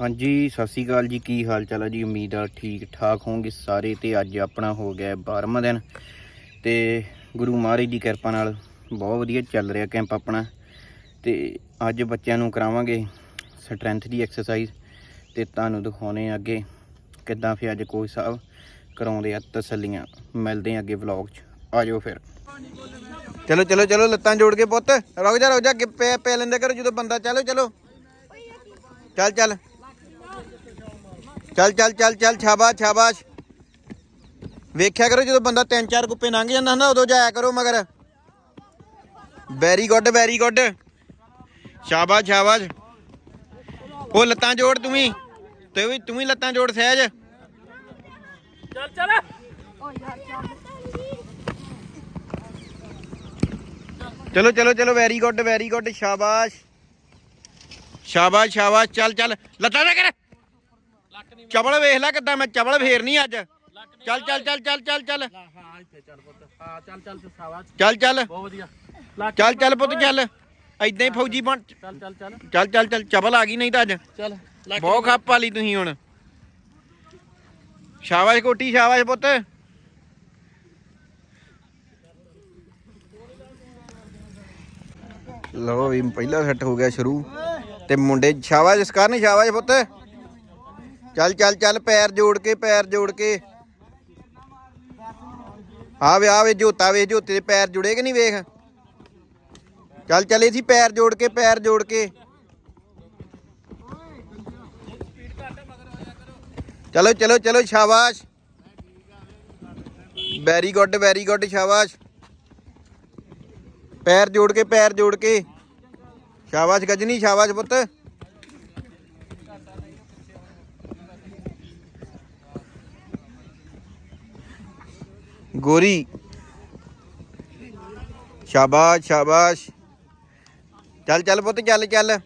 ਹਾਂਜੀ, ਸਤਿ ਸ਼੍ਰੀ ਅਕਾਲ ਜੀ। ਕੀ ਹਾਲ ਚਾਲ ਹੈ ਜੀ? ਉਮੀਦ ਆ ਠੀਕ ਠਾਕ ਹੋਵੋਗੇ ਸਾਰੇ ਤੇ ਅੱਜ ਆਪਣਾ ਹੋ ਗਿਆ 12ਵਾਂ ਦਿਨ ਤੇ ਗੁਰੂ ਮਹਾਰਾਜ ਦੀ ਕਿਰਪਾ ਨਾਲ ਬਹੁਤ ਵਧੀਆ ਚੱਲ ਰਿਹਾ ਕੈਂਪ ਆਪਣਾ ਤੇ ਅੱਜ ਬੱਚਿਆਂ ਨੂੰ ਕਰਾਵਾਂਗੇ ਸਟਰੈਂਥ ਦੀ ਐਕਸਰਸਾਈਜ਼ ਤੇ ਤੁਹਾਨੂੰ ਦਿਖਾਉਣੇ ਆ ਅੱਗੇ ਕਿੱਦਾਂ ਫਿਰ ਅੱਜ ਕੋਈ ਸਾਹਿਬ ਕਰਾਉਂਦੇ ਆ ਤਸੱਲੀਆਂ। ਮਿਲਦੇ ਆ ਅੱਗੇ ਵਲੌਗ 'ਚ। ਆ ਜਾਓ ਫਿਰ। ਚਲੋ ਚਲੋ ਚਲੋ, ਲੱਤਾਂ ਜੋੜ ਕੇ ਪੁੱਤ। ਰੁਕ ਜਾ ਰੁਕ ਜਾ। ਪੈ ਪੈ ਲੈਂਦੇ ਕਰੋ ਜਦੋਂ ਬੰਦਾ। ਚਲੋ ਚਲੋ। ਚੱਲ ਚੱਲ। ਚੱਲ ਚੱਲ ਚੱਲ ਚੱਲ ਸ਼ਾਬਾਸ਼ ਸ਼ਾਬਾਸ਼। ਵੇਖਿਆ ਕਰੋ ਜਦੋਂ ਬੰਦਾ ਤਿੰਨ ਚਾਰ ਕੁੱਪੇ ਲੰਘ ਜਾਂਦਾ ਹੁੰਦਾ ਉਦੋਂ ਜਾਇਆ ਕਰੋ ਮਗਰ। ਵੈਰੀ ਗੁੱਡ ਵੈਰੀ ਗੁੱਡ ਸ਼ਾਬਾਸ਼ ਸ਼ਾਬਾਸ਼। ਉਹ ਲੱਤਾਂ ਜੋੜ ਤੂੰ ਵੀ। ਤੇ ਵੀ ਤੂੰ ਵੀ ਲੱਤਾਂ ਜੋੜ ਸਹਿਜ। ਚੱਲ ਚੱਲ। ਚਲੋ ਚਲੋ ਚਲੋ ਵੈਰੀ ਗੁੱਡ ਵੈਰੀ ਗੁੱਡ ਸ਼ਾਬਾਸ਼। ਸ਼ਾਬਾਸ਼ ਸ਼ਾਬਾਸ਼। ਚੱਲ ਚੱਲ। ਲੱਤਾਂ ਨਾ ਕਰ। ਲੱਕ ਨਹੀਂ ਚਵਲ ਵੇਖ ਲੈ ਕਿੱਦਾਂ ਮੈਂ ਚਵਲ ਫੇਰਨੀ ਅੱਜ। ਚੱਲ ਚੱਲ ਚੱਲ ਚੱਲ ਚੱਲ ਚੱਲ। ਹਾਂ ਇੱਥੇ ਚੱਲ ਪੁੱਤ। ਹਾਂ ਚੱਲ ਚੱਲ ਚੱਲ ਚੱਲ। ਬਹੁਤ ਵਧੀਆ। ਲੱਕ ਚੱਲ ਚੱਲ ਪੁੱਤ ਚੱਲ। ਐਦਾਂ ਹੀ ਫੌਜੀ ਬਣ ਚੱਲ ਚੱਲ ਚੱਲ। ਚੱਲ ਚੱਲ ਚੱਲ ਚਵਲ ਆ ਗਈ ਨਹੀਂ ਤਾਂ ਅੱਜ। ਚੱਲ ਲੱਕ ਬਹੁਤ ਖੱਪ ਵਾਲੀ ਤੁਸੀਂ ਹੁਣ। ਸ਼ਾਬਾਸ਼ ਕੋਟੀ ਸ਼ਾਬਾਸ਼ ਪੁੱਤ। ਲਓ ਵੀ ਪਹਿਲਾ ਸੈੱਟ ਹੋ ਗਿਆ ਸ਼ੁਰੂ। ਤੇ ਮੁੰਡੇ ਸ਼ਾਬਾਸ਼ ਇਸ ਕਾਰਨ ਸ਼ਾਬਾਸ਼ ਪੁੱਤ। ਚੱਲ ਚੱਲ ਚੱਲ, ਪੈਰ ਜੋੜ ਕੇ, ਪੈਰ ਜੋੜ ਕੇ। ਆ ਵੇ ਆ ਵੇ, ਜੋਤਾ ਵੇ, ਜੋਤੇ ਦੇ ਪੈਰ ਜੁੜੇ ਕਿ ਨਹੀਂ ਵੇਖ? ਚੱਲ, ਚੱਲੇ ਸੀ ਪੈਰ ਜੋੜ ਕੇ, ਪੈਰ ਜੋੜ ਕੇ। ਚਲੋ ਚਲੋ ਚਲੋ, ਸ਼ਾਬਾਸ਼। ਵੈਰੀ ਗੁੱਡ ਵੈਰੀ ਗੁੱਡ ਸ਼ਾਬਾਸ਼। ਪੈਰ ਜੋੜ ਕੇ, ਪੈਰ ਜੋੜ ਕੇ। ਸ਼ਾਬਾਸ਼ ਗਜਨੀ, ਸ਼ਾਬਾਸ਼ ਪੁੱਤ। ਗੋਰੀ। ਸ਼ਾਬਾਸ਼ ਸ਼ਾਬਾਸ਼। ਚੱਲ ਚੱਲ ਪੁੱਤ, ਚੱਲ ਚੱਲ।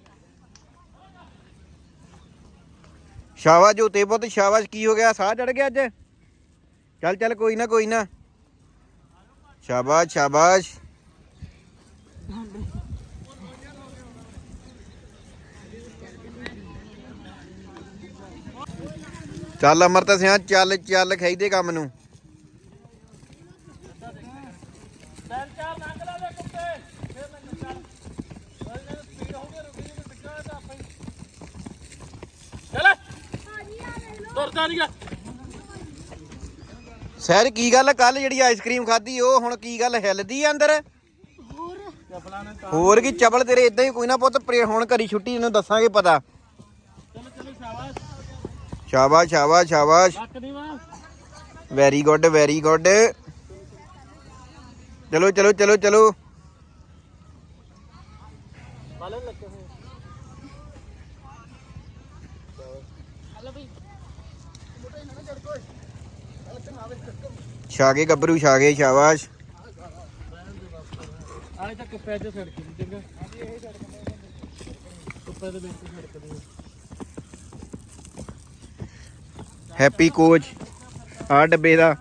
ਸ਼ਾਬਾਸ਼ ਜੋਤੇ ਪੁੱਤ, ਸ਼ਾਬਾਸ਼। ਕੀ ਹੋ ਗਿਆ? ਸਾਹ ਚੜ ਗਿਆ ਅੱਜ? ਚੱਲ ਚੱਲ, ਕੋਈ ਨਾ ਕੋਈ ਨਾ। ਸ਼ਾਬਾਸ਼ ਸ਼ਾਬਾਸ਼। ਚੱਲ, ਅਮਰਤ ਸਿਆ, ਚੱਲ ਚੱਲ ਖਾਈਦੇ ਕੰਮ ਨੂੰ ਚੱਲ ਚੱਲ ਲੰਘ ਲੈ ਦੇ ਕੁੱਤੇ ਫੇਰ ਲੰਘ ਚੱਲ ਕੋਈ ਨਾ ਸਪੀਡ ਹੋ ਗਿਆ ਰੁਕੀ ਨਹੀਂ ਬਿੱਕਾ ਤਾਂ ਆਪਾਂ ਹੀ ਚੱਲ ਤੁਰਦਾ ਨਹੀਂ ਗਾ ਸਹਿਰ ਕੀ ਗੱਲ? ਕੱਲ ਜਿਹੜੀ ਆਈਸਕ੍ਰੀਮ ਖਾਧੀ ਉਹ ਹੁਣ ਕੀ ਗੱਲ ਹਿੱਲਦੀ ਆ ਅੰਦਰ? ਚਪਲਾ ਨੇ ਤਾਂ ਹੋਰ ਕੀ ਚਬਲ ਤੇਰੇ ਇਦਾਂ ਹੀ ਕੋਈ ਨਾ ਪੁੱਤ ਪ੍ਰੇ ਹੁਣ ਘਰੀ ਛੁੱਟੀ ਇਹਨੂੰ ਦੱਸਾਂਗੇ ਪਤਾ। ਚਲੋ ਚਲੋ ਸ਼ਾਬਾਸ਼। ਸ਼ਾਬਾਸ਼ ਸ਼ਾਬਾਸ਼ ਵੈਰੀ ਗੁੱਡ ਵੈਰੀ ਗੁੱਡ ਚਲੋ ਚਲੋ ਚਲੋ ਚਲੋ ਵਾਲੇ ਲੱਗੇ ਹੋਏ ਛਾਗੇ ਗੱਭਰੂ ਛਾਗੇ ਸ਼ਾਬਾਸ਼। ਆਲੇ ਤੱਕ 'ਚ ਸੜਕ ਦੀ ਚੰਗਾ। ਦੇ ਵਿੱਚ ਸੜਕ ਦੀ ਹੈਪੀ ਕੋਚ ਆ ਡੱਬੇ ਦਾ।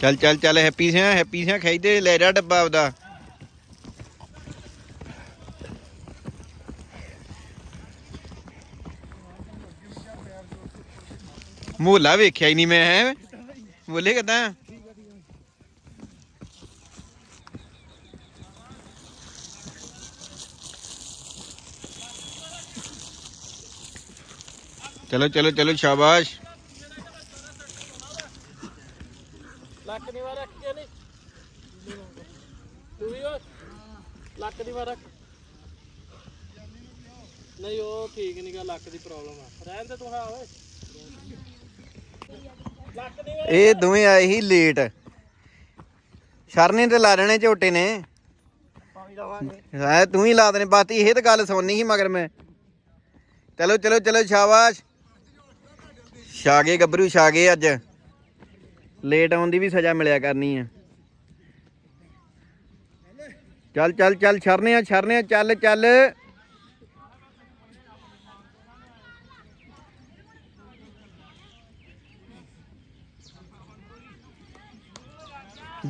ਚੱਲ ਚੱਲ ਚੱਲ ਹੈਪੀ ਸਿਆ ਹੈਪੀ ਸਿਆ ਖਾਈਦੇ ਲੈ ਜਾ ਡੱਬਾ ਆਪਦਾ। ਮੋਲਾ ਵੇਖਿਆ ਹੀ ਨਹੀਂ ਮੈਂ, ਹੈ? ਬੋਲੇ ਕਿਦਾਂ? ਚਲੋ ਚਲੋ ਚਲੋ, ਸ਼ਾਬਾਸ਼। ਲੱਕ ਨਹੀਂ ਵਾ ਰੱਖ ਕੇ ਨਹੀਂ ਤੂੰ ਵੀ ਉਹ ਲੱਕ ਦੀ ਵਾ ਰੱਖ ਨਹੀਂ, ਉਹ ਠੀਕ ਨਹੀਂ ਗਾ, ਲੱਕ ਦੀ ਪ੍ਰੋਬਲਮ ਆ। ਰਹਿਣ ਦੇ ਤੂੰ, ਹਾਂ, ਓਏ। ਇਹ ਦੋਵੇਂ ਆਏ ਹੀ ਲੇਟ ਸ਼ਰਨੇ ਤੇ ਲਾ ਦੇਣੇ ਝੋਟੇ ਨੇ। ਹੈ, ਤੂੰ ਹੀ ਲਾ ਦੇਣੇ ਬਾਤੀ ਇਹ ਤਾਂ ਗੱਲ ਸੁਣਨੀ ਸੀ ਮਗਰ ਮੈਂ। ਚਲੋ ਚਲੋ ਚਲੋ, ਸ਼ਾਬਾਸ਼। ਛਾਗੇ, ਗੱਭਰੂ ਛਾਗੇ ਅੱਜ। ਲੇਟ ਆਉਣ ਦੀ ਵੀ ਸਜ਼ਾ ਮਿਲਿਆ ਕਰਨੀ ਆ। ਚੱਲ ਚੱਲ ਚੱਲ ਛਰਨੇ ਆ ਛਰਨੇ ਆ ਚੱਲ ਚੱਲ।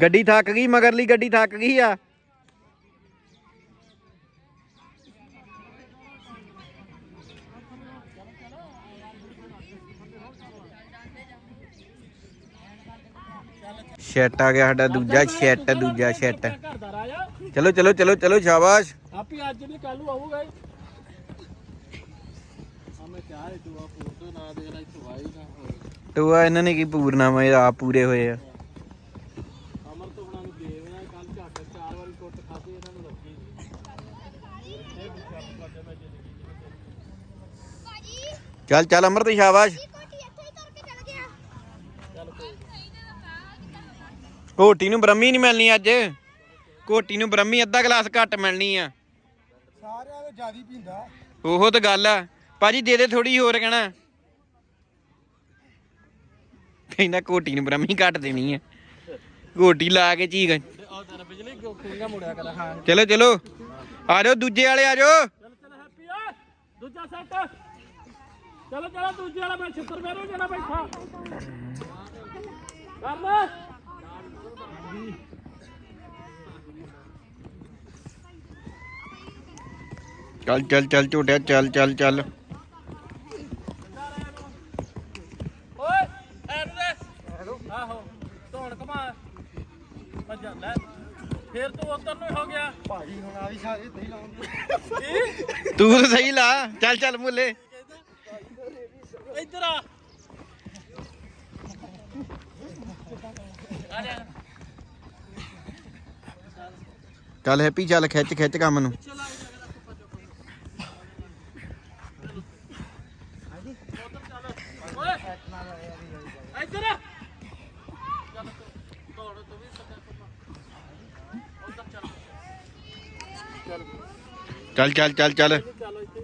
ਗੱਡੀ ਥੱਕ ਗਈ ਮਗਰ ਲਈ ਗੱਡੀ ਥੱਕ ਗਈ ਆ। ਸ਼ੈਟ ਆ ਗਿਆ ਸਾਡਾ ਦੂਜਾ ਸ਼ੈਟ ਦੂਜਾ ਸ਼ੈਟ ਚਲੋ ਚਲੋ ਚਲੋ ਚਲੋ ਸ਼ਾਬਾਸ਼। ਆਪੀ ਅੱਜ ਨਹੀਂ ਕੱਲ ਨੂੰ ਆਊਗਾ ਹਮੇ ਚਾਹੇ ਤੂੰ ਆ ਦੇ ਲੈ ਇੱਥੇ ਨਾ ਹੋਵੇ ਤੂੰ ਇਹਨਾਂ ਨੇ ਕੀ ਪੂਰਨਾ ਮੈਂ ਆ ਪੂਰੇ ਹੋਏ ਆ। ਚੱਲ ਚੱਲ ਅਮਰ ਤੇ ਸ਼ਾਬਾਸ਼। ਕੋਟੀ ਨੂੰ। ਬ੍ਰਹਮੀ ਨਹੀਂ ਮਿਲਣੀ ਅੱਜ। ਕੋਟੀ ਨੂੰ ਬ੍ਰਹਮੀ ਅੱਧਾ ਗਲਾਸ ਘੱਟ ਮਿਲਣੀ ਆ। ਸਾਰਿਆਂ ਦੇ ਜਿਆਦੀ ਪੀਂਦਾ। ਉਹੋ ਤਾਂ ਗੱਲ ਆ। ਭਾਜੀ ਦੇ ਦੇ ਥੋੜੀ ਹੋਰ ਕਹਿਣਾ। ਕਹਿੰਦਾ ਕੋਟੀ ਨੂੰ ਬ੍ਰਹਮੀ ਘੱਟ ਦੇਣੀ ਆ। ਕੋਟੀ ਲਾ ਕੇ ਚੀਕ ਚਲੋ ਚਲੋ। ਆ ਜਾਓ ਦੂਜੇ ਵਾਲੇ ਆ ਜਾਓ। ਚੱਲ ਚੱਲ ਹੈਪੀ ਆ। ਦੂਜਾ ਸੈੱਟ ਚਲੋ ਚਲੋ ਦੂਜੇ ਵਾਲਾ ਮੈਂ ਛਿੱਤਰ ਮੇਰੂ ਜਿਹੜਾ ਬੈਠਾ। ਕਰ ਲੈ ਚੱਲ ਚੱਲ ਚੱਲ ਝੋਟਿਆ ਚੱਲ ਚੱਲ ਚੱਲ। ਓਏ ਐਡ ਦੇ। ਆਹੋ ਧੌਣ ਕਮਾ ਅੱਜਾ ਲੈ ਫੇਰ ਤੂੰ ਉਧਰ ਨੂੰ ਹੀ ਹੋ ਗਿਆ। ਭਾਜੀ ਹੁਣ ਆ ਵੀ ਸਾਰੇ ਤੇ ਹੀ ਲਾਉਂਦੇ। ਤੂੰ ਤਾਂ ਸਹੀ ਲਾ। ਚੱਲ ਚੱਲ ਮੁੱਲੇ। ਇੱਧਰ ਆ। ਚੱਲ ਹੈਪੀ ਚੱਲ ਖਿੱਚ ਖਿੱਚ ਕੰਮ ਨੂੰ। ਓਏ ਇੱਧਰ ਆ ਚੱਲ ਚੱਲ ਚੱਲ ਚੱਲ ਇੱਥੇ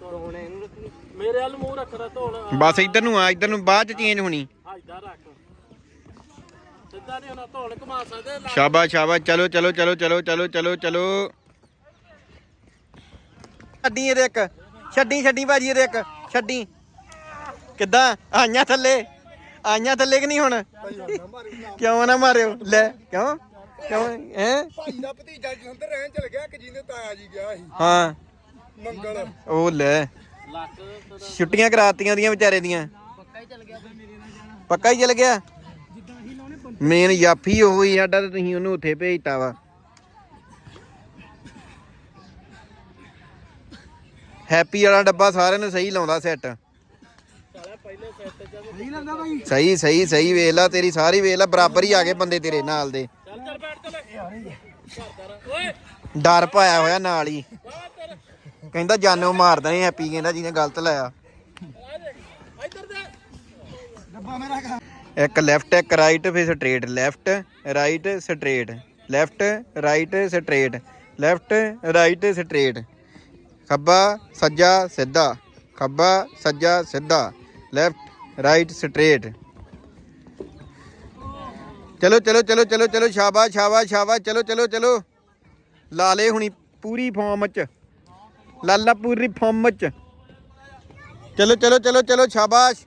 ਧੌਣ ਹੁਣ ਇਹਨੂੰ ਰੱਖਣੀ ਮੇਰੇ ਵੱਲ ਮੂੰਹ ਰੱਖਦਾ ਧੌਣ। ਬਸ ਇੱਧਰ ਨੂੰ ਆ ਇੱਧਰ ਨੂੰ ਬਾਅਦ ਚ ਚੇਂਜ ਹੋਣੀ। ਆ ਇੱਧਰ ਰੱਖ। ਸਿੱਧਾ ਨਹੀਂ ਹੋਣਾ ਧੌਣ ਘੁਮਾ ਸਕਦੇ ਲਾ- ਸ਼ਾਬਾਸ਼ ਸ਼ਾਬਾਸ਼ ਚਲੋ ਚਲੋ ਚਲੋ ਚਲੋ ਚਲੋ ਚਲੋ ਚਲੋ। ਛੱਡੀ ਇਹਦੇ ਇੱਕ। ਛੱਡੀ ਛੱਡੀ ਭਾਜੀ ਇਹਦੇ ਇੱਕ। ਛੱਡੀ। ਕਿੱਦਾਂ? ਆਈਆਂ ਥੱਲੇ। ਆਈਆਂ ਥੱਲੇ ਕਿ ਨਹੀਂ ਹੁਣ? ਕਿਉਂ ਨਾ ਮਾਰਿਓ? ਲੈ ਕਿਉਂ? ਕਿਉਂ? ਹੈ? ਭਾਈ ਦਾ ਭਤੀਜਾ ਜਲੰਧਰ ਰਹਿਣ ਚਲ ਗਿਆ ਕਿ ਜਿਹਦੇ ਤਾਇਆ ਜੀ ਗਿਆ ਸੀ। ਹਾਂ। ਮੰਗਲ। ਉਹ ਲੈ। ਛੁੱਟੀਆਂ ਕਰਾਤੀਆਂ ਦੀਆਂ ਵਿਚਾਰੇ ਦੀਆਂ। ਪੱਕਾ ਹੀ ਚਲ ਗਿਆ? ਮੇਨ ਯਾਫੀ ਉਹ ਹੀ, ਸਾਡਾ ਤੇ ਤੁਸੀਂ ਉਹਨੂੰ ਉੱਥੇ ਭੇਜਤਾ ਵਾ। ਹੈਪੀ ਵਾਲਾ ਡੱਬਾ ਸਾਰਿਆਂ ਨੂੰ ਸਹੀ ਲਾਉਂਦਾ ਸੈੱਟ ਸਾਲਾ ਲੱਗਦਾ ਭਾਈ ਸਹੀ ਸਹੀ ਸਹੀ ਵੇਖ ਲਾ, ਤੇਰੀ ਸਾਰੀ ਵੇਖ ਲਾ, ਬਰਾਬਰ ਹੀ ਆ ਗਏ ਬੰਦੇ ਤੇਰੇ ਨਾਲ ਦੇ। ਡਰ ਪਾਇਆ ਹੋਇਆ ਨਾਲ ਹੀ। ਕਹਿੰਦਾ ਜਾਨੋ ਮਾਰਦਾ ਨਹੀਂ ਹੈਪੀ ਕਹਿੰਦਾ ਜਿਹਨੇ ਗਲਤ ਲਾਇਆ। ਇੱਕ ਲੈਫਟ ਇੱਕ ਰਾਈਟ ਫਿਰ straight left right straight left right straight left right straight ਖੱਬਾ, ਸੱਜਾ, ਸਿੱਧਾ। ਖੱਬਾ, ਸੱਜਾ, ਸਿੱਧਾ। ਲੈਫਟ ਰਾਈਟ ਸਟ੍ਰੇਟ ਚਲੋ ਚਲੋ ਚਲੋ ਚਲੋ ਚਲੋ, ਸ਼ਾਬਾਸ਼ ਸ਼ਾਬਾਸ਼ ਸ਼ਾਬਾਸ਼। ਚਲੋ ਚਲੋ ਚਲੋ। ਲਾ ਲਾਲੇ ਹੁਣੀ ਪੂਰੀ ਫਾਰਮ ਚ। ਲਾਲਾ ਪੂਰੀ ਫਾਰਮ ਚ ਚਲੋ ਚਲੋ ਚਲੋ ਚਲੋ ਸ਼ਾਬਾਸ਼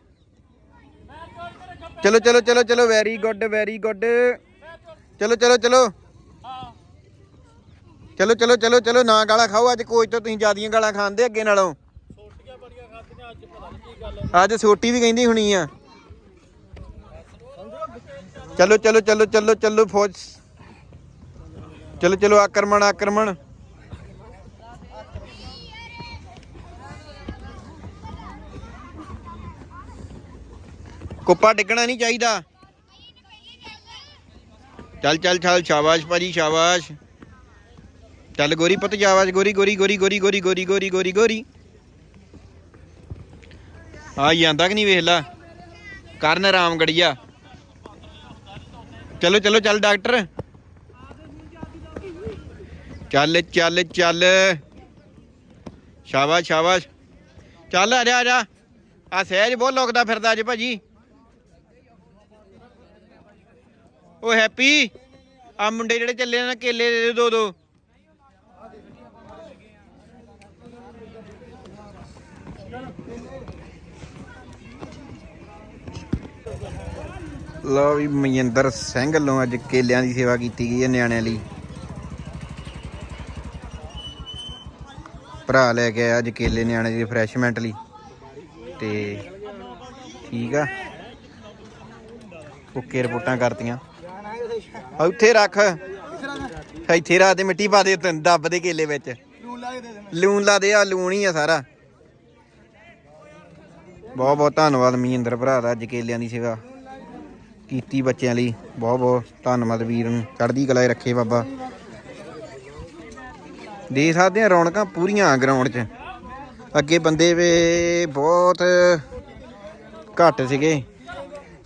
ਚਲੋ ਚਲੋ ਚਲੋ ਚਲੋ ਵੈਰੀ ਗੁੱਡ ਵੈਰੀ ਗੁੱਡ ਚਲੋ ਚਲੋ ਚਲੋ ਚਲੋ ਚਲੋ ਚਲੋ ਚਲੋ ਨਾ ਗਾਲਾਂ ਖਾਓ ਅੱਜ ਕੋਚ ਤੋਂ ਤੁਸੀਂ ਜਿਆਦੀਆਂ ਗਾਲਾਂ ਖਾਂਦੇ ਅੱਗੇ ਨਾਲੋਂ ਛੋਟੀਆਂ ਬੜੀਆਂ ਖਾਧੀਆਂ ਅੱਜ ਪਤਾ ਨਹੀਂ ਕੀ ਗੱਲ ਅੱਜ ਸੋਟੀ ਵੀ ਕਹਿੰਦੀ ਹੁਣੀ ਆ ਚਲੋ ਚਲੋ ਚਲੋ ਚਲੋ ਚਲੋ ਫੌਜ ਚਲੋ ਚਲੋ ਆਕਰਮਣ ਆਕਰਮਣ ਕੁੱਪਾ ਡਿੱਗਣਾ ਨਹੀਂ ਚਾਹੀਦਾ। ਚੱਲ ਚੱਲ ਚੱਲ, ਸ਼ਾਬਾਸ਼ ਭਾਜੀ, ਸ਼ਾਬਾਸ਼। ਚੱਲ ਗੋਰੀ ਪੁੱਤ, ਸ਼ਾਬਾਸ਼। ਗੋਰੀ ਗੋਰੀ ਗੋਰੀ ਗੋਰੀ ਗੋਰੀ ਗੋਰੀ ਗੋਰੀ ਗੋਰੀ ਗੋਰੀ। ਆ ਜਾਂਦਾ ਕਿ ਨਹੀਂ ਵੇਖ ਲਾ। ਕਰਨ ਆਰਾਮ ਗੜੀਆ ਚਲੋ ਚਲੋ, ਚੱਲ ਡਾਕਟਰ। ਚੱਲ ਚੱਲ ਚੱਲ। ਸ਼ਾਬਾਸ਼ ਸ਼ਾਬਾਸ਼। ਚੱਲ, ਆ ਜਾ ਆ ਜਾ। ਆ ਸਹਿਜ ਬਹੁਤ ਲੋਕਦਾ ਫਿਰਦਾ ਅੱਜ ਭਾਜੀ। ਉਹ ਹੈਪੀ, ਆ ਮੁੰਡੇ ਜਿਹੜੇ ਚੱਲੇ ਨੇ ਕੇਲੇ ਦੇ ਦੋ ਦੋ। ਲਓ ਵੀ ਮਨਿੰਦਰ ਸਿੰਘ ਵੱਲੋਂ ਅੱਜ ਕੇਲਿਆਂ ਦੀ ਸੇਵਾ ਕੀਤੀ ਗਈ ਹੈ ਨਿਆਣਿਆਂ ਲਈ। ਭਰਾ ਲੈ ਕੇ ਆਇਆ ਅੱਜ ਕੇਲੇ ਨਿਆਣੇ ਦੀ ਰਿਫਰੈਸ਼ਮੈਂਟ ਲਈ। ਤੇ ਠੀਕ ਆ। ਓਕੇ ਰਿਪੋਰਟਾਂ ਕਰਤੀਆਂ। ਉੱਥੇ ਰੱਖ। ਇੱਥੇ ਰੱਖ ਦੇ ਮਿੱਟੀ ਪਾ ਦੇ ਦੱਬ ਦੇ ਕੇਲੇ ਵਿੱਚ। ਲੂਣ ਲਾ ਦੇ ਆ ਲੂਣ ਹੀ ਆ ਸਾਰਾ। ਬਹੁਤ ਬਹੁਤ ਧੰਨਵਾਦ ਮਹਿੰਦਰ ਭਰਾ ਦਾ ਅੱਜ ਕੇਲਿਆਂ ਦੀ ਸੇਵਾ ਕੀਤੀ ਬੱਚਿਆਂ ਲਈ। ਬਹੁਤ ਬਹੁਤ ਧੰਨਵਾਦ ਵੀਰ ਨੂੰ। ਚੜ੍ਹਦੀ ਕਲਾ ਰੱਖੇ ਬਾਬਾ। ਦੇ ਸਕਦੇ ਆ ਰੌਣਕਾਂ ਪੂਰੀਆਂ ਗਰਾਊਂਡ 'ਚ। ਅੱਗੇ ਬੰਦੇ ਵੇ ਬਹੁਤ ਘੱਟ ਸੀਗੇ।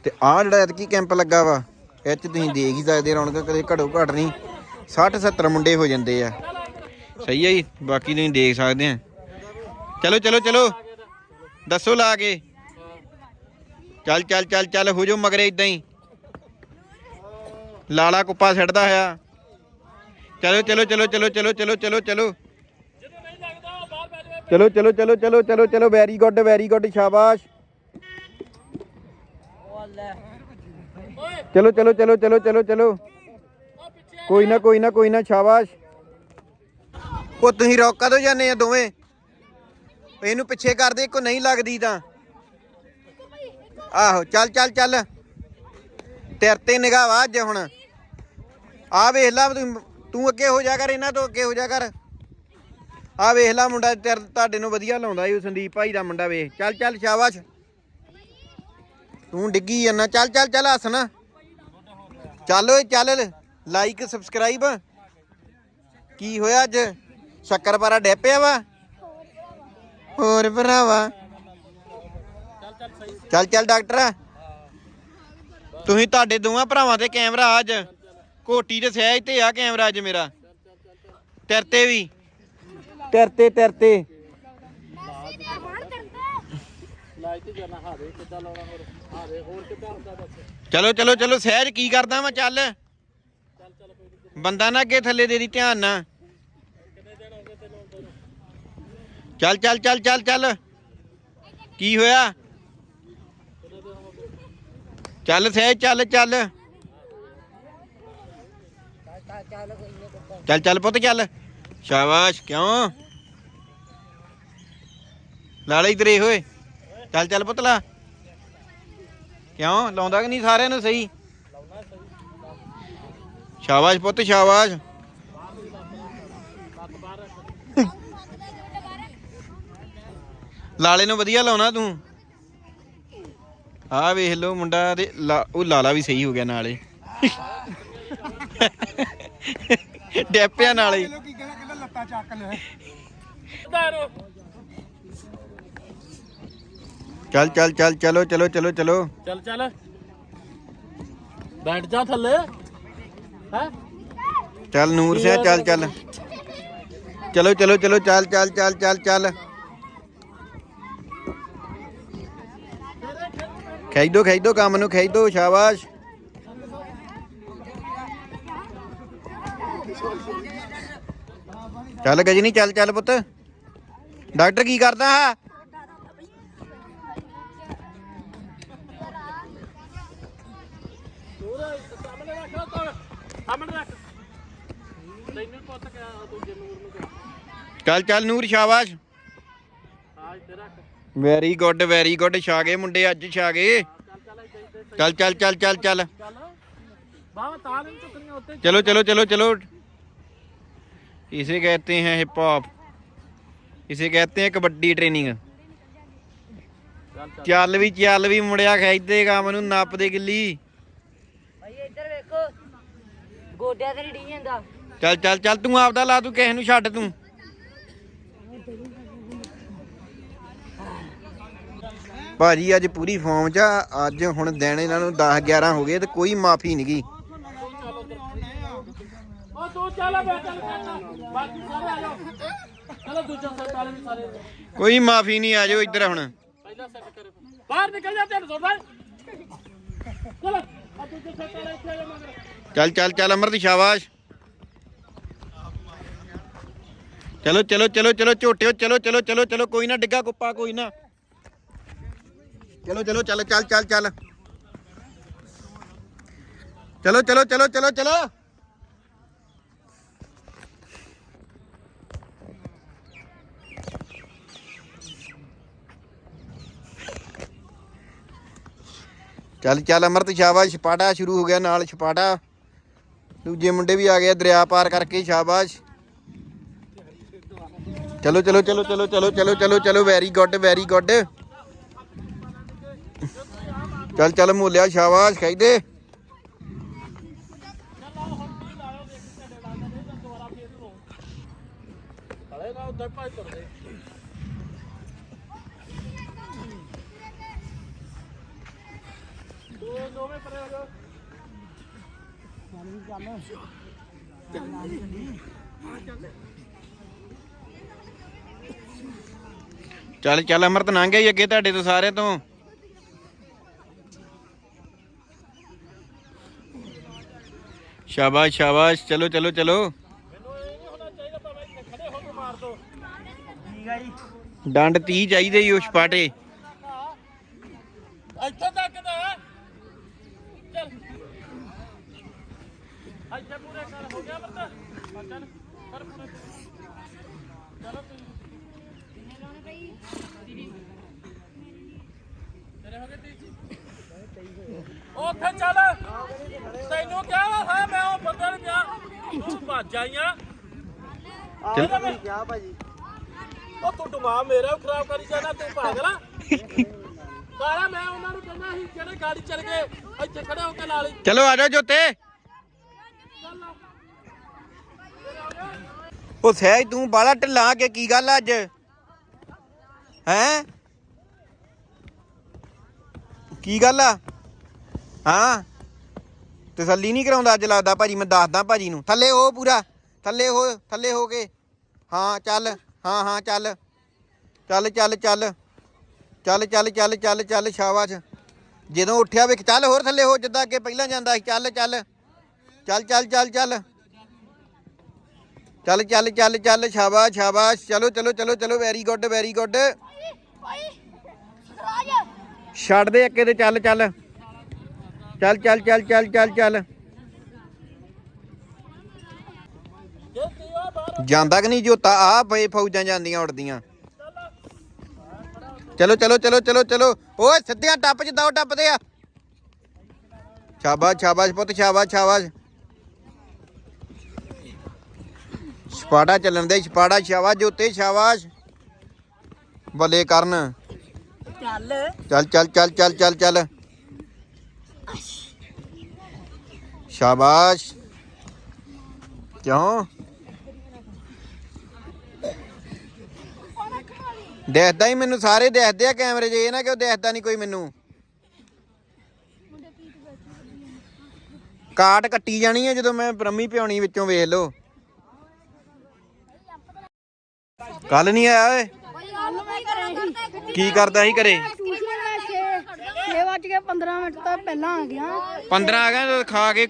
ਤੇ ਆਹ ਜਿਹੜਾ ਐਤਕੀ ਕੈਂਪ ਲੱਗਾ ਵਾ ਇਹ 'ਚ ਤੁਸੀਂ ਦੇਖ ਹੀ ਸਕਦੇ ਰੌਣਕਾਂ ਕਦੇ ਘੜੋ ਘੱਟ ਨਹੀਂ 60 70 ਮੁੰਡੇ ਹੋ ਜਾਂਦੇ ਆ ਸਹੀ ਹੈ ਜੀ ਬਾਕੀ ਤੁਸੀਂ ਦੇਖ ਸਕਦੇ ਆ ਚਲੋ ਚਲੋ ਚਲੋ ਦੱਸੋ ਲਾ ਕੇ ਚੱਲ ਚੱਲ ਚੱਲ ਚੱਲ ਹੋ ਜੋ ਮਗਰੇ ਇਦਾਂ ਹੀ ਲਾਲਾ ਕੁੱਪਾ ਛੱਡਦਾ ਹੋਇਆ ਚਲੋ ਚਲੋ ਚਲੋ ਚਲੋ ਚਲੋ ਚਲੋ ਚਲੋ ਚਲੋ ਚਲੋ ਚਲੋ ਚਲੋ ਚਲੋ ਚਲੋ ਚਲੋ ਵੈਰੀ ਗੁੱਡ ਵੈਰੀ ਗੁੱਡ ਸ਼ਾਬਾਸ਼ ਚਲੋ ਚਲੋ ਚਲੋ ਚਲੋ ਚਲੋ ਚਲੋ। ਕੋਈ ਨਾ ਕੋਈ ਨਾ ਕੋਈ ਨਾ, ਸ਼ਾਬਾਸ਼। ਉਹ ਤੁਸੀਂ ਰੋਕਾ ਤੋਂ ਜਾਂਦੇ ਆ ਦੋਵੇਂ? ਇਹਨੂੰ ਪਿੱਛੇ ਕਰਦੇ ਕੋ ਨਹੀਂ ਲੱਗਦੀ ਤਾਂ। ਆਹੋ, ਚੱਲ ਚੱਲ ਚੱਲ। ਤੇਰੇ ਤੇ ਨਿਗਾਹ ਵਾ ਅੱਜ ਹੁਣ। ਆ ਵੇਖ ਲਾ, ਤੂੰ ਤੂੰ ਅੱਗੇ ਹੋ ਜਾ ਕਰ, ਇਹਨਾਂ ਤੋਂ ਅੱਗੇ ਹੋ ਜਾ ਕਰ। ਆ ਵੇਖ ਲਾ ਮੁੰਡਾ, ਤੇਰੇ, ਤੁਹਾਡੇ ਨੂੰ ਵਧੀਆ ਲਾਉਂਦਾ ਈ, ਉਹ ਸੰਦੀਪ ਭਾਈ ਦਾ ਮੁੰਡਾ ਵੇਖ। ਚੱਲ ਚੱਲ, ਸ਼ਾਬਾਸ਼। ਤੂੰ ਡਿੱਗੀ ਜਾਂਦਾ। ਚੱਲ ਚੱਲ ਚੱਲ, ਹੱਸ ਨਾ। ਚੱਲ ਓਏ ਚੱਲ ਲਾਈਕ ਸਬਸਕ੍ਰਾਈਬ ਕੀ ਹੋਇਆ ਅੱਜ? ਸ਼ੱਕਰਪਾਰਾ ਡੈਪਿਆ ਵਾ? ਹੋਰ ਭਰਾਵਾ। ਚੱਲ ਚੱਲ ਡਾਕਟਰ। ਤੁਸੀਂ ਤੁਹਾਡੇ ਦੋਵਾਂ ਭਰਾਵਾਂ ਤੇ ਕੈਮਰਾ ਅੱਜ। ਕੋਟੀ ਤੇ ਸਹਿਜ ਤੇ ਆ ਕੈਮਰਾ ਅੱਜ ਮੇਰਾ। ਤੇਰੇ ਤੇ ਵੀ। ਤੇਰੇ ਤੇ ਤੇਰੇ ਤੇ। ਲਾਈਟ ਜਾਣਾ ਹਾਰੇ ਕਿੱਦਾਂ ਲਾਉਣਾ ਹੋਰ? ਹਾਰੇ ਹੋਰ ਕਿੱਦਾਂ ਹੁੰਦਾ ਚਲੋ ਚਲੋ ਚਲੋ, ਸਹਿਜ, ਕੀ ਕਰਦਾ ਮੈਂ ਚੱਲ? ਬੰਦਾ ਨਾ ਅੱਗੇ ਥੱਲੇ ਦੇ ਦੀ ਧਿਆਨ ਨਾ। ਚੱਲ ਚੱਲ ਚੱਲ ਚੱਲ ਚੱਲ। ਕੀ ਹੋਇਆ? ਚੱਲ ਸਹਿਜ, ਚੱਲ ਚੱਲ। ਚੱਲ ਚੱਲ ਪੁੱਤ, ਚੱਲ। ਸ਼ਾਬਾਸ਼, ਕਿਉਂ? ਲਾਲੇ ਇਧਰੇ ਹੋਏ। ਚੱਲ ਚੱਲ ਪੁੱਤ ਲਾ ਕਿਉਂ? ਲਾਉਂਦਾ ਕਿ ਨਹੀਂ ਸਾਰਿਆਂ ਨੂੰ ਸਹੀ? ਸ਼ਾਬਾਸ਼ ਪੁੱਤ ਸ਼ਾਬਾਸ਼। ਲਾਲੇ ਨੂੰ ਵਧੀਆ ਲਾਉਣਾ ਤੂੰ। ਆਹ ਵੇਖ ਲਓ ਮੁੰਡਾ ਤੇ ਲਾ- ਉਹ ਲਾਲਾ ਵੀ ਸਹੀ ਹੋ ਗਿਆ ਨਾਲੇ। ਡੈਪਿਆ ਨਾਲੇ। ਲੱਤਾਂ ਚੱਕ ਲੈ ਦਾਰੋ ਚੱਲ ਚੱਲ ਚੱਲ ਚਲੋ ਚਲੋ ਚਲੋ ਚਲੋ। ਚੱਲ ਚੱਲ। ਬੈਠ ਜਾ ਥੱਲੇ। ਹੈ? ਚੱਲ ਨੂਰ ਸਿਆ ਚੱਲ ਚੱਲ। ਚਲੋ ਚਲੋ ਚਲੋ ਚੱਲ ਚੱਲ ਚੱਲ ਚੱਲ ਚੱਲ। ਖੈਦੋ ਖੈਦੋ ਕੰਮ ਨੂੰ ਖੈਦੋ ਸ਼ਾਬਾਸ਼। ਚੱਲ ਗਜਨੀ ਚੱਲ ਚੱਲ ਪੁੱਤ। ਡਾਕਟਰ ਕੀ ਕਰਦਾ ਹੈ? ਸਾਹਮਣੇ ਰੱਖ ਕੋਲ ਸਾਹਮਣੇ ਰੱਖ ਤੈਨੂੰ ਪੁੱਤ ਕਿਆ ਦੂਜੇ ਨੂਰ ਨੂੰ ਕਿਹਾ ਚੱਲ ਚੱਲ ਨੂਰ ਸ਼ਾਬਾਸ਼ ਆ ਇੱਥੇ ਰੱਖ ਵੈਰੀ ਗੁੱਡ ਵੈਰੀ ਗੁੱਡ ਛਾਗੇ ਮੁੰਡੇ ਅੱਜ ਛਾਗੇ ਚੱਲ ਚੱਲ ਚੱਲ ਚੱਲ ਚੱਲ ਚੱਲ ਬਾਹਾਂ ਤਾਂ ਨਹੀਂ ਚੁੱਕਣੀਆਂ ਉੱਤੇ चलो चलो चलो चलो इसे कहते हैं हिप हॉप इसे कहते हैं कबड्डी ट्रेनिंग ਚੱਲ ਚੱਲ ਚੱਲ ਵੀ ਚੱਲ ਵੀ ਮੁੰਡਿਆ ਖੈਦੇ ਕੰਮ ਨੂੰ ਨੱਪ ਦੇ ਗਿੱਲੀ ਭਾਈ ਇੱਧਰ ਵੇਖੋ ਗੋਡਿਆਂ ਤੇ ਢੀ ਜਾਂਦਾ। ਚੱਲ ਚੱਲ ਚੱਲ ਤੂੰ ਆਪਦਾ ਲਾ ਤੂੰ ਕਿਸੇ ਨੂੰ ਛੱਡ ਤੂੰ। ਭਾਜੀ ਅੱਜ ਪੂਰੀ ਫਾਰਮ 'ਚ ਆ। ਅੱਜ ਹੁਣ ਦਿਨ ਇਹਨਾਂ ਨੂੰ 10 11 ਹੋ ਗਏ ਤੇ ਕੋਈ ਮਾਫੀ ਨਹੀਂਗੀ ਉਹ ਤੂੰ ਚੱਲ ਬੈ ਚੱਲ ਚੱਲ ਬਾਕੀ ਸਾਰੇ ਆ ਜਾਓ। ਚਲੋ ਦੂਜਾ ਸੈੱਟ ਵਾਲੇ ਵੀ ਸਾਰੇ। ਕੋਈ ਮਾਫੀ ਨਹੀਂ ਆ ਜਾਓ ਇੱਧਰ ਹੁਣ। ਪਹਿਲਾ ਸੈੱਟ ਕਰੇ। ਬਾਹਰ ਨਿਕਲ ਜਾ ਤੈਨੂੰ ਸੁਣਦਾ ਚਲੋ ਆ ਦੂਜੇ ਸੈੱਟ ਵਾਲੇ ਇੱਥੇ ਆ ਜਾ ਮਗਰ। ਚੱਲ ਚੱਲ ਚੱਲ ਅਮਰਤ ਸ਼ਾਬਾਸ਼ ਚਲੋ ਚਲੋ ਚਲੋ ਚਲੋ ਝੋਟਿਓ ਚਲੋ ਚਲੋ ਚਲੋ ਚਲੋ ਕੋਈ ਨਾ ਡਿੱਗਾ ਕੁੱਪਾ ਕੋਈ ਨਾ ਚਲੋ ਚਲੋ ਚੱਲ ਚੱਲ ਚੱਲ ਚੱਲ ਚਲੋ ਚਲੋ ਚਲੋ ਚਲੋ ਚਲੋ ਚੱਲ ਚੱਲ ਅਮਰਤ ਸ਼ਾਬਾਸ਼ ਛਪਾਟਾ ਸ਼ੁਰੂ ਹੋ ਗਿਆ ਨਾਲ ਛਪਾਟਾ ਦੂਜੇ ਮੁੰਡੇ ਵੀ ਆ ਗਏ ਦਰਿਆ ਪਾਰ ਕਰਕੇ, ਸ਼ਾਬਾਸ਼। ਚਲੋ ਚਲੋ ਚਲੋ ਚਲੋ ਚਲੋ ਚਲੋ ਚਲੋ ਚਲੋ ਵੈਰੀ ਗੁੱਡ ਵੈਰੀ ਗੁੱਡ ਚੱਲ ਚੱਲ, ਮੋਲਿਆ, ਸ਼ਾਬਾਸ਼ ਕਹਿੰਦੇ ਹਲੇ ਨਾ ਉਧਰ ਭਾਈ ਚੱਲ। ਚੱਲ ਚੱਲ ਅਮਰਤ ਲੰਘ ਗਈ ਅੱਗੇ ਤੁਹਾਡੇ ਤੋਂ ਸਾਰੇ ਤੋਂ। ਸ਼ਾਬਾਸ਼ ਸ਼ਾਬਾਸ਼। ਚਲੋ ਚਲੋ ਚਲੋ। ਡੰਡ ਤੀ ਚਾਹੀਦੇ ਹੀ ਉਹ ਛਪਾਟੇ ਇੱਥੇ ਤੱਕ ਦਾ ਉੱਥੇ ਚੱਲ। ਤੈਨੂੰ ਕਿਹਾ ਵਾ ਹਾਂ ਮੈਂ ਉਹ ਬੰਦੇ ਨੂੰ ਕਿਹਾ ਤੂੰ ਭੱਜ ਆਈਆਂ। ਚੱਲ ਕਿਆ ਭਾਜੀ। ਉਹ ਤੂੰ ਦਿਮਾਗ ਮੇਰਾ ਖਰਾਬ ਕਰੀ ਜਾਣਾ ਤੂੰ ਪਾਗਲ ਆ ਸਾਰਾ ਮੈਂ ਉਹਨਾਂ ਨੂੰ ਕਹਿੰਦਾ ਸੀ ਜਿਹੜੇ ਗਾੜੀ ਚੱਲ ਗਏ ਇੱਥੇ ਖੜੇ ਹੋ ਕੇ ਲਾ ਲਈ ਚਲੋ ਆ ਜਾਓ ਜੋਤੇ। ਉਹ ਸਹਿਜ ਤੂੰ ਬਾਲਾ ਢਿੱਲਾ ਕੇ ਕੀ ਗੱਲ ਆ ਅੱਜ? ਹੈਂ? ਕੀ ਗੱਲ ਆ? ਹਾਂ ਤਸੱਲੀ ਨਹੀਂ ਕਰਾਉਂਦਾ ਅੱਜ ਲੱਗਦਾ ਭਾਜੀ ਮੈਂ ਦੱਸਦਾ ਭਾਜੀ ਨੂੰ ਥੱਲੇ ਹੋ ਪੂਰਾ ਥੱਲੇ ਹੋ ਥੱਲੇ ਹੋ ਕੇ ਹਾਂ ਚੱਲ ਹਾਂ ਹਾਂ ਚੱਲ ਚੱਲ ਚੱਲ ਚੱਲ ਚੱਲ ਚੱਲ ਚੱਲ ਚੱਲ ਚੱਲ ਸ਼ਾਬਾਸ਼ ਜਦੋਂ ਉੱਠਿਆ ਵੇਖ ਚੱਲ ਹੋਰ ਥੱਲੇ ਹੋ ਜਿੱਦਾਂ ਅੱਗੇ ਪਹਿਲਾਂ ਜਾਂਦਾ ਸੀ ਚੱਲ ਚੱਲ ਚੱਲ ਚੱਲ ਚੱਲ ਚੱਲ ਚੱਲ ਚੱਲ ਚੱਲ ਚੱਲ ਸ਼ਾਬਾਸ਼ ਸ਼ਾਬਾਸ਼ ਚਲੋ ਚਲੋ ਚਲੋ ਚਲੋ ਵੈਰੀ ਗੁੱਡ ਵੈਰੀ ਗੁੱਡ ਛੱਡ ਦੇ ਅੱਗੇ ਤੇ ਚੱਲ ਚੱਲ ਚੱਲ ਚੱਲ ਚੱਲ ਚੱਲ ਚੱਲ ਚੱਲ। ਜਾਂਦਾ ਕਿ ਨਹੀਂ ਜੋਤਾ? ਆ ਪਏ ਫੌਜਾਂ ਜਾਂਦੀਆਂ ਉੜਦੀਆਂ ਚਲੋ ਚਲੋ ਚਲੋ ਚਲੋ ਚਲੋ। ਓਏ ਸਿੱਧੀਆਂ ਟੱਪ ਜਿੱਦਾਂ ਉਹ ਟੱਪਦੇ ਆ। ਸ਼ਾਬਾਸ਼ ਸ਼ਾਬਾਸ਼ ਪੁੱਤ ਸ਼ਾਬਾਸ਼ ਸ਼ਾਬਾਸ਼। ਛਪਾੜਾ ਚੱਲਣ ਦੇ ਛਪਾੜਾ ਸ਼ਾਬਾਸ਼ ਜੋਤੇ ਸ਼ਾਬਾਸ਼। ਬੱਲੇ ਕਰਨ। ਚੱਲ ਚੱਲ ਚੱਲ ਚੱਲ ਚੱਲ ਚੱਲ ਚੱਲ ਸ਼ਾਬਾਸ਼। ਕਿਉਂ? ਦੇਖਦਾ ਹੀ ਮੈਨੂੰ ਸਾਰੇ ਦੇਖਦੇ ਆ ਕੈਮਰੇ 'ਚ ਇਹ ਨਾ ਕਿ ਉਹ ਦੇਖਦਾ ਨਹੀਂ ਕੋਈ ਮੈਨੂੰ। ਕਾਟ ਕੱਟੀ ਜਾਣੀ ਹੈ ਜਦੋਂ ਮੈਂ ਬ੍ਰਹਮੀ ਪਿਉਣੀ ਵਿੱਚੋਂ ਵੇਖ ਲਓ। ਕੱਲ ਨਹੀਂ ਆਇਆ ਓਏ? ਕੀ ਕਰਦਾ ਸੀ ਘਰੇ? ਟਿਊਸ਼ਨ ਮੈਂ 6 6 ਵਜ ਕੇ 15 ਮਿੰਟ ਤੋਂ ਪਹਿਲਾਂ ਆ ਗਿਆ। 15 ਆ ਗਿਆ ਖਾ ਕੇ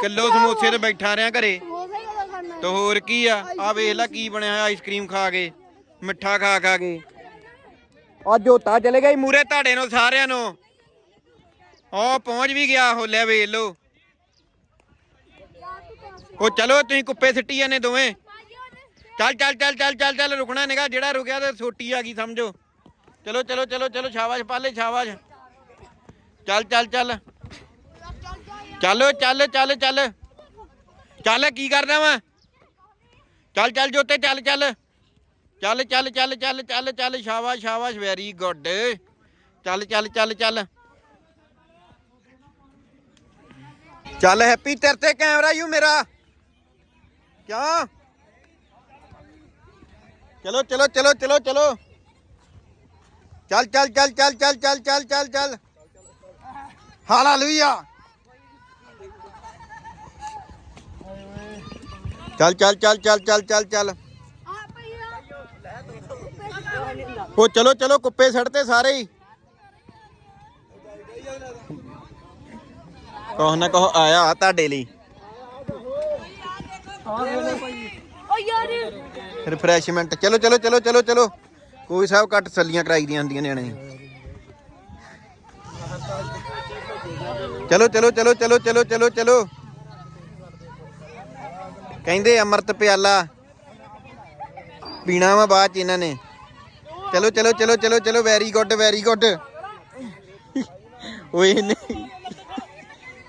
ਕਿਲੋ ਸਮੋਸੇ ਤੇ ਬੈਠਾ ਰਿਆਂ ਘਰੇ। ਸਮੋਸਾ ਹੀ ਕਦੋਂ ਖਾਣਾ? ਤੇ ਹੋਰ ਕੀ ਆ? ਆ ਵੇਖ ਲੈ ਕੀ ਬਣਿਆ ਹੋਇਆ ਆਈਸਕ੍ਰੀਮ ਖਾ ਕੇ ਮਿੱਠਾ ਖਾ ਖਾ ਕੇ। ਆ ਜੋਤਾ ਚਲੇ ਗਿਆ ਮੂਰੇ ਤੁਹਾਡੇ ਨੂੰ ਸਾਰਿਆਂ ਨੂੰ। ਉਹ ਪਹੁੰਚ ਵੀ ਗਿਆ ਹੋ ਲੈ ਵੇਖ ਲੋ ਉਹ ਚਲੋ ਤੁਸੀਂ ਕੁੱਪੇ ਸਿੱਟੀ ਜਾਂਦੇ ਦੋਵੇਂ। ਚੱਲ ਚੱਲ ਚੱਲ ਚੱਲ ਚੱਲ ਚੱਲ ਰੁਕਣਾ ਨਿਗਾ ਜਿਹੜਾ ਰੁਕਿਆ ਤੇ ਛੋਟੀ ਆ ਗਈ ਸਮਝੋ। ਚਲੋ ਚਲੋ ਚਲੋ ਚਲੋ ਸ਼ਾਬਾਸ਼ ਪਾਲੇ ਸ਼ਾਬਾਸ਼। ਚੱਲ ਚੱਲ ਚੱਲ। ਚੱਲ ਚੱਲ ਚੱਲ ਚੱਲ ਚੱਲ ਕੀ ਕਰਦਾ ਵਾ ਚੱਲ ਚੱਲ ਜੋਤੇ ਚੱਲ ਚੱਲ ਚੱਲ ਚੱਲ ਚੱਲ ਚੱਲ ਚੱਲ ਚੱਲ ਸ਼ਾਬਾਸ਼ ਸ਼ਾਬਾਸ਼ ਵੈਰੀ ਗੁੱਡ ਚੱਲ ਚੱਲ ਚੱਲ ਚੱਲ ਚੱਲ ਹੈਪੀ ਤੇਰੇ ਤੇ ਕੈਮਰਾ ਯੂ ਮੇਰਾ ਕਿਉਂ ਚਲੋ ਚਲੋ ਚਲੋ ਚਲੋ ਚਲੋ ਚੱਲ ਚੱਲ ਚੱਲ ਚੱਲ ਚੱਲ ਚੱਲ ਚੱਲ ਚੱਲ ਚੱਲ ਹਾਲੇਲੂਇਆ ਚੱਲ ਚੱਲ ਚੱਲ ਚੱਲ ਚੱਲ ਚੱਲ ਚੱਲ। ਉਹ ਚਲੋ ਚਲੋ, ਕੁੱਪੇ ਸੜਤੇ ਸਾਰੇ ਹੀ। ਕਹੋ ਨਾ ਕਹੋ ਆਇਆ ਤੁਹਾਡੇ ਲਈ। ਰਿਫਰੈਸ਼ਮੈਂਟ ਚਲੋ ਚਲੋ ਚਲੋ ਚਲੋ ਚਲੋ। ਕੋਈ ਸਾਹਿਬ ਘੱਟ ਸੱਲੀਆਂ ਕਰਾਈ ਦੀਆਂ ਹੁੰਦੀਆਂ ਨਿਆਣੇ। ਦੀਆਂ। ਚਲੋ ਚਲੋ ਚਲੋ ਚਲੋ ਚਲੋ ਚਲੋ ਚਲੋ। ਕਹਿੰਦੇ ਅੰਮ੍ਰਿਤ ਪਿਆਲਾ। ਪੀਣਾ ਵਾ ਬਾਅਦ ਚ ਇਹਨਾਂ ਨੇ। ਚਲੋ ਚਲੋ ਚਲੋ ਚਲੋ ਚਲੋ ਵੈਰੀ ਗੁੱਡ ਵੈਰੀ ਗੁੱਡ ਓਏ ਨਹੀਂ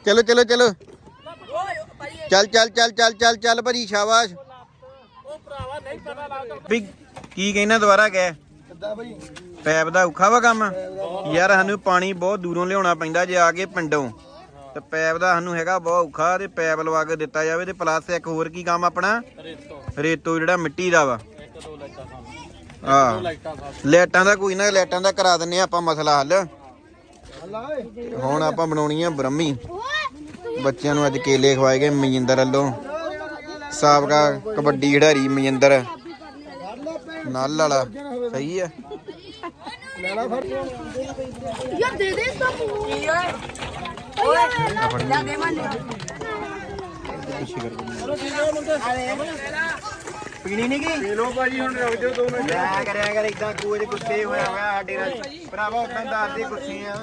ਚਲੋ ਚਲੋ ਚਲੋ। ਚੱਲ ਚੱਲ ਚੱਲ ਚੱਲ ਚੱਲ ਚੱਲ ਭਾਜੀ, ਸ਼ਾਬਾਸ਼। ਵੀ ਕੀ ਕਹਿਣਾ ਦੁਬਾਰਾ ਕਹਿ? ਕਿੱਦਾਂ ਭਾਈ ਪੈਪ ਦਾ ਔਖਾ ਵਾ ਕੰਮ? ਯਾਰ ਸਾਨੂੰ ਪਾਣੀ ਬਹੁਤ ਦੂਰੋਂ ਲਿਆਉਣਾ ਪੈਂਦਾ ਜੇ ਆ ਕੇ ਪਿੰਡੋਂ। ਤੇ ਪੈਪ ਦਾ ਸਾਨੂੰ ਹੈਗਾ ਬਹੁਤ ਔਖਾ ਤੇ ਪੈਪ ਲਵਾ ਕੇ ਦਿੱਤਾ ਜਾਵੇ ਤੇ ਪਲੱਸ ਇੱਕ ਹੋਰ ਕੀ ਕੰਮ ਆਪਣਾ? ਰੇਤੋ। ਰੇਤੋ ਜਿਹੜਾ ਮਿੱਟੀ ਦਾ ਵਾ। ਇੱਕ ਦੋ ਲਾਈਟਾਂ ਸਾਨੂੰ। ਆ ਲਾਈਟਾਂ ਸਾਨੂੰ। ਲਾਈਟਾਂ ਦਾ ਕੋਈ ਨਾ ਲਾਈਟਾਂ ਦਾ ਕਰਾ ਦਿੰਨੇ ਆਪਾਂ ਮਸਲਾ ਹੱਲ। ਹੁਣ ਆਪਾਂ ਬਣਾਉਣੀ ਆ ਬ੍ਰਹਮੀ। ਬੱਚਿਆਂ ਨੂੰ ਅੱਜ ਕੇਲੇ ਖਵਾਏ ਗਏ ਮਨਜਿੰਦਰ ਵੱਲੋਂ। ਸਾਬਕਾ ਕਬੱਡੀ ਖਿਡਾਰੀ ਮਨਜਿੰਦਰ। ਨਲ ਵਾਲਾ ਸਹੀ ਆ। ਯਾਰ ਦੇ ਦੇ ਦੇ ਮੰਨ ਪੀਣੀ ਨਹੀਂ ਗਈ ਪੀ ਲੋ ਭਾਜੀ ਹੁਣ ਰੁਕ ਜਾਓ ਦੋ ਮਿੰਟ ਮੈਂ ਕਰਿਆ ਕਰ ਇਦਾਂ ਕੋਚ ਗੁੱਸੇ ਹੋਇਆ ਹੋਇਆ ਸਾਡੇ ਨਾਲ ਭਰਾਵਾ ਉਦਾਂ ਦਾਦੇ ਗੁੱਸੇ ਆ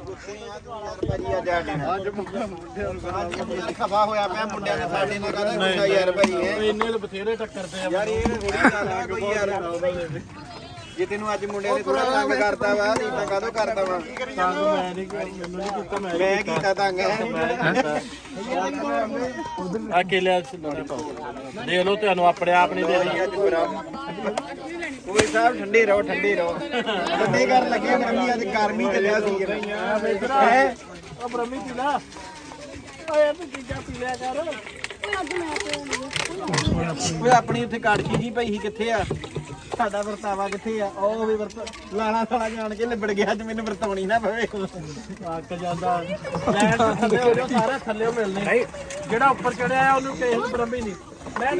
ਗੁੱਸੇ ਆ ਤੂੰ ਯਾਰ ਭਾਜੀ ਅੱਜ ਸਾਡੇ ਨਾਲ ਅੱਜ ਮੁੰਡੇ ਖਫਾ ਹੋਇਆ ਪਿਆ ਮੁੰਡਿਆਂ ਨੇ ਸਾਡੇ ਨਾਲ ਕਹਿੰਦਾ ਗੁੱਸਾ ਯਾਰ ਭਾਈ ਹੈ ਇੰਨੇ ਤਾਂ ਬਥੇਰੇ ਟੱਕਰਦੇ ਆ ਯਾਰ ਇਹ ਥੋੜੀ ਗੱਲ ਆ ਕੋਈ ਯਾਰ ਜੇ ਤੈਨੂੰ ਅੱਜ ਮੁੰਡਿਆਂ ਨੇ ਥੋੜਾ ਤੰਗ ਕਰਤਾ ਵਾ ਤੇ ਇਦਾਂ ਕਾਹਦੋਂ ਕਰਦਾ ਵਾ? ਤੰਗ ਮੈਂ ਨਹੀਂ ਮੈਨੂੰ ਨਹੀਂ ਕੀਤਾ ਮੈਂ ਮੈਂ ਕੀਤਾ ਤੰਗ ਆ ਕੇਲੇ ਲੋੜੇ ਪਾਓ ਦੇ ਲੋ ਤੁਹਾਨੂੰ ਆਪਣੇ ਆਪ ਨਹੀਂ ਦੇ ਰਹੀ ਕੋਈ ਸਾਹਿਬ ਠੰਡੇ ਰਹੋ ਠੰਡੇ ਰਹੋ। ਠੰਡੇ ਕਰਨ ਲੱਗੇ ਮੰਮੀ ਅੱਜ ਗਰਮੀ ਚੱਲਿਆ ਸੀ। ਹੈ? ਉਹ ਬ੍ਰਹਮੀ ਪੀ ਲਾ ਓਏ ਤੂੰ ਚੀਜ਼ਾਂ ਪੀ ਲਿਆ ਕਰ ਓਏ ਆਪਣੀ ਉੱਥੇ ਕਾੜਕੀ ਜੀ ਪਈ ਸੀ ਕਿੱਥੇ ਆ? ਸਾਡਾ ਵਰਤਾਵਾ ਕਿੱਥੇ ਆ ਉਹ ਵੀ ਵਰਤ ਲਾਣਾ ਸਾਲਾ ਜਾਣ ਕੇ ਲਿਬੜ ਗਿਆ ਅੱਜ ਮੈਨੂੰ ਵਰਤਾਉਣੀ ਨਾ ਪਵੇ ਅੱਕ ਜਾਂਦਾ ਲੈਣ ਤੋਂ ਥੱਲੇ ਹੋ ਜਾਓ ਸਾਰੇ ਥੱਲੇ ਹੋ ਮਿਲਨੇ ਜਿਹੜਾ ਉੱਪਰ ਚੜਿਆ ਆ ਉਹਨੂੰ ਕਿਸੇ ਨੂੰ ਬ੍ਰਹਮੀ ਨਹੀਂ ਮੈਂ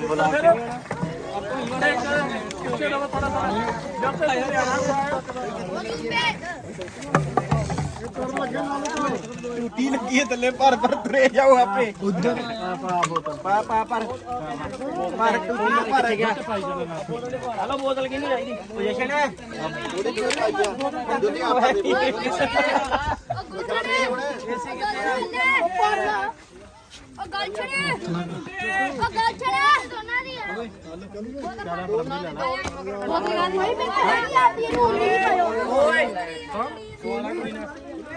ਬੁਲਾ ਫਿਰ ਆਪਣੇ ਇੱਕ ਕਿਸੇ ਦਾ ਥੋੜਾ ਥੋੜਾ ਜਦ ਤੱਕ ਇਹ ਆਣਾ ਟੂਟੀ ਲੱਗੀ ਹੈ ਥੱਲੇ ਭਰ ਭਰ ਤੁਰੇ ਜਾਓ ਆਪੇ ਉਧਰ ਪਾ ਪਾ ਪਰ ਪਰ ਟੂਟੀ ਭਰ ਗਿਆ ਹਲੋ ਬੋਤਲ ਕਿੰਨੀ ਚਾਹੀਦੀ ਪੋਜੀਸ਼ਨ ਹੈ ਉਹਦੇ ਚ ਪਾਈ ਆ ਦੁਨੀਆ ਆਪਾਂ ਦੇ ਉਹ ਗੱਲ ਛੜੇ ਉਹ ਗੱਲ ਛੜੇ ਦੋਨਾਂ ਦੀ ਆ ਬਹੁਤ ਗੱਲ ਹੋਈ ਮੈਂ ਕਹਿੰਦੀ ਆਦੀ ਨੂੰ ਨਹੀਂ ਪਾਇਓ ਓਏ